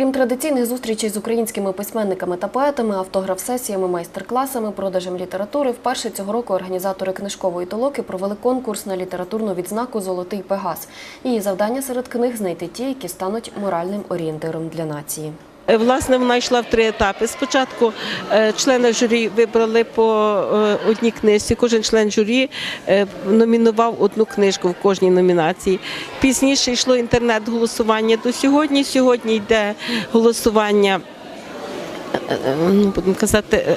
Крім традиційних зустрічей з українськими письменниками та поетами, автограф-сесіями, майстер-класами, продажем літератури, вперше цього року організатори книжкової толоки провели конкурс на літературну відзнаку Золотий Пегас. Її завдання серед книг знайти ті, які стануть моральним орієнтиром для нації. Е, Власне, вона йшла в три етапи. Спочатку е, члени журі вибрали по е, одній книжці. Кожен член журі номінував одну книжку в кожній номінації. Пізніше йшло інтернет-голосування до сьогодні. Сьогодні йде голосування. Ну, будемо казати,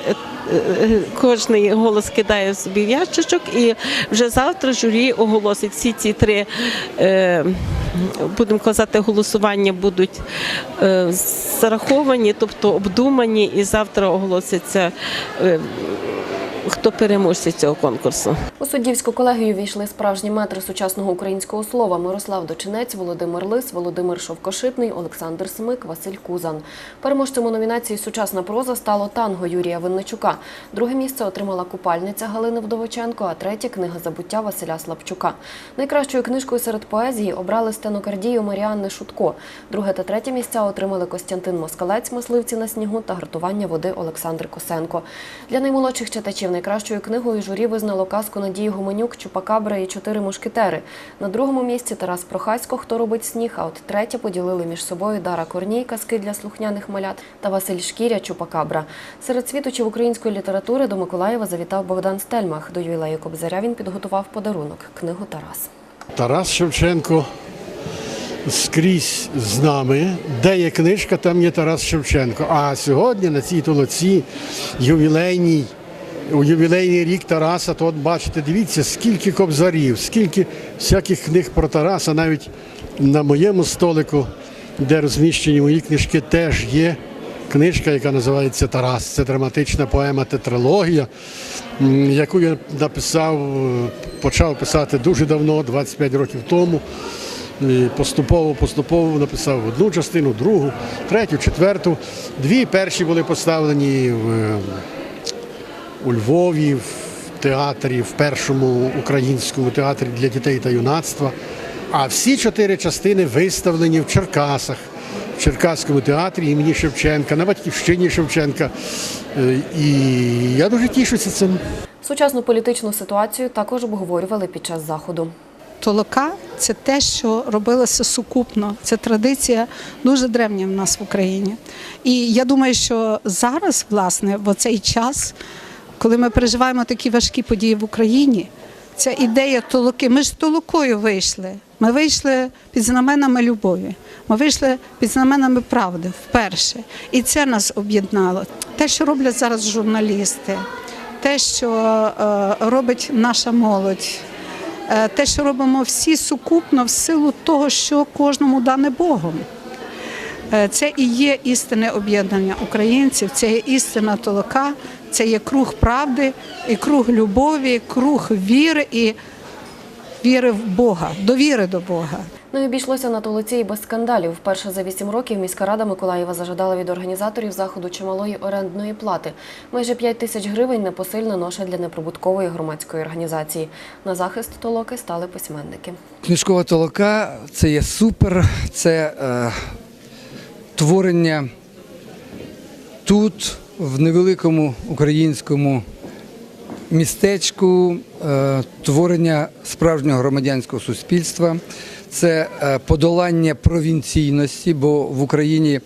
кожний голос кидає собі в ящичок, і вже завтра журі оголосить всі ці три, е, будемо казати, голосування будуть е, зараховані, тобто обдумані, і завтра оголоситься. е, Хто переможці цього конкурсу? У суддівську колегію війшли справжні метри сучасного українського слова Мирослав Дочинець, Володимир Лис, Володимир Шовкошитний, Олександр Смик, Василь Кузан. Переможцем у номінації Сучасна проза стало танго Юрія Винничука. Друге місце отримала купальниця Галини Вдовиченко, а третє книга забуття Василя Слабчука. Найкращою книжкою серед поезії обрали стенокардію Маріанни Шутко. Друге та третє місця отримали Костянтин Москалець, мисливці на снігу та гартування води Олександр Косенко. Для наймолодших читачів найкращою книгою журі визнало казку Надії Гуменюк, Чупакабра і чотири мушкетери. На другому місці Тарас Прохасько, хто робить сніг. А от третє поділили між собою Дара Корній, казки для слухняних малят та Василь Шкіря, Чупакабра. Серед світочів української літератури до Миколаєва завітав Богдан Стельмах. До ювілею Кобзаря він підготував подарунок книгу Тарас. Тарас Шевченко скрізь з нами. Де є книжка, там є Тарас Шевченко. А сьогодні на цій толоці ювілейній, у ювілейний рік Тараса, то от бачите, дивіться, скільки кобзарів, скільки всяких книг про Тараса, навіть на моєму столику, де розміщені мої книжки, теж є. Книжка, яка називається Тарас, це драматична поема тетралогія, яку я написав, почав писати дуже давно, 25 років тому. І Поступово, поступово написав одну частину, другу, третю, четверту. Дві перші були поставлені в, е, у Львові, в театрі, в першому українському театрі для дітей та юнацтва. А всі чотири частини виставлені в Черкасах, в Черкаському театрі імені Шевченка, на батьківщині Шевченка. Е, І я дуже тішуся цим. Сучасну політичну ситуацію також обговорювали під час заходу. Толока це те, що робилося сукупно. Це традиція дуже древня в нас в Україні. І я думаю, що зараз, власне, в цей час, коли ми переживаємо такі важкі події в Україні, ця ідея толоки. Ми ж толокою вийшли. Ми вийшли під знаменами любові. Ми вийшли під знаменами правди вперше. І це нас об'єднало. Те, що роблять зараз журналісти, те, що е, робить наша молодь. Е, те, що робимо всі сукупно в силу того, що кожному дане Богом. Е, Це і є істинне об'єднання українців, це є істина толока, це є круг правди, і круг любові, круг віри і віри в Бога, довіри до Бога. Не Ну обійшлося на толоці і без скандалів. Вперше за вісім років міська рада Миколаєва зажадала від організаторів заходу чималої орендної плати. Майже 5 тисяч гривень непосильна ноша для неприбуткової громадської організації. На захист толоки стали письменники. Книжкова толока це є супер, це е, творення тут, в невеликому українському містечку, е, творення справжнього громадянського суспільства. Це е, подолання провінційності, бо в Україні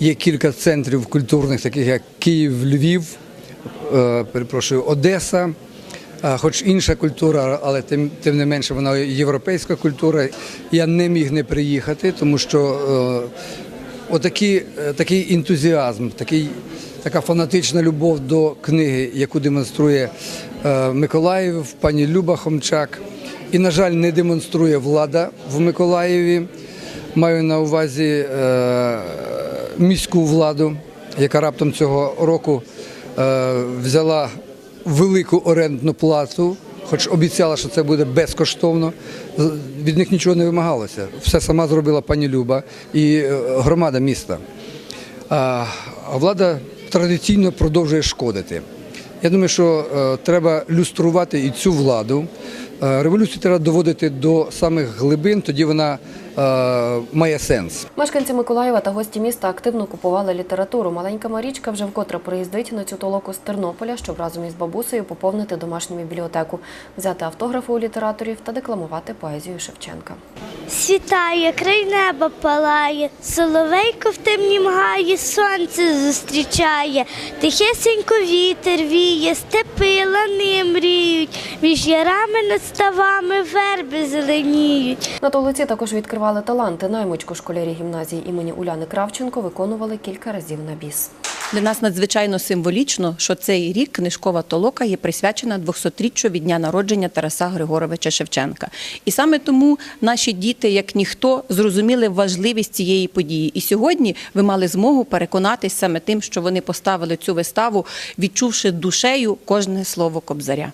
є кілька центрів культурних, таких як Київ, Львів, е, перепрошую, Одеса. Хоч інша культура, але тим, тим не менше вона європейська культура. Я не міг не приїхати, тому що е, отакі, е, такий ентузіазм, такий, така фанатична любов до книги, яку демонструє Миколаїв, пані Люба Хомчак. І, на жаль, не демонструє влада в Миколаєві. Маю на увазі е, міську владу, яка раптом цього року е, взяла велику орендну плату, хоч обіцяла, що це буде безкоштовно. Від них нічого не вимагалося. Все сама зробила пані Люба і е, громада міста. А влада традиційно продовжує шкодити. Я думаю, що треба люструвати і цю владу. Е, революцію треба доводити до самих глибин, тоді вона е, має сенс. Мешканці Миколаєва та гості міста активно купували літературу. Маленька Марічка вже вкотре приїздить на цю толоку з Тернополя, щоб разом із бабусею поповнити домашню бібліотеку, взяти автографи у літераторів та декламувати поезію Шевченка. Світає, край неба палає, соловейко в темнім гаї, сонце зустрічає, тихесенько вітер віє, степи лани мріють, між ярами над ставами верби зеленіють. На толоці також відкривали таланти. Наймичку школярі гімназії імені Уляни Кравченко виконували кілька разів на біс. Для нас надзвичайно символічно, що цей рік книжкова толока є присвячена 200-річчю від дня народження Тараса Григоровича Шевченка. І саме тому наші діти, як ніхто, зрозуміли важливість цієї події. І сьогодні ви мали змогу переконатись саме тим, що вони поставили цю виставу, відчувши душею кожне слово кобзаря.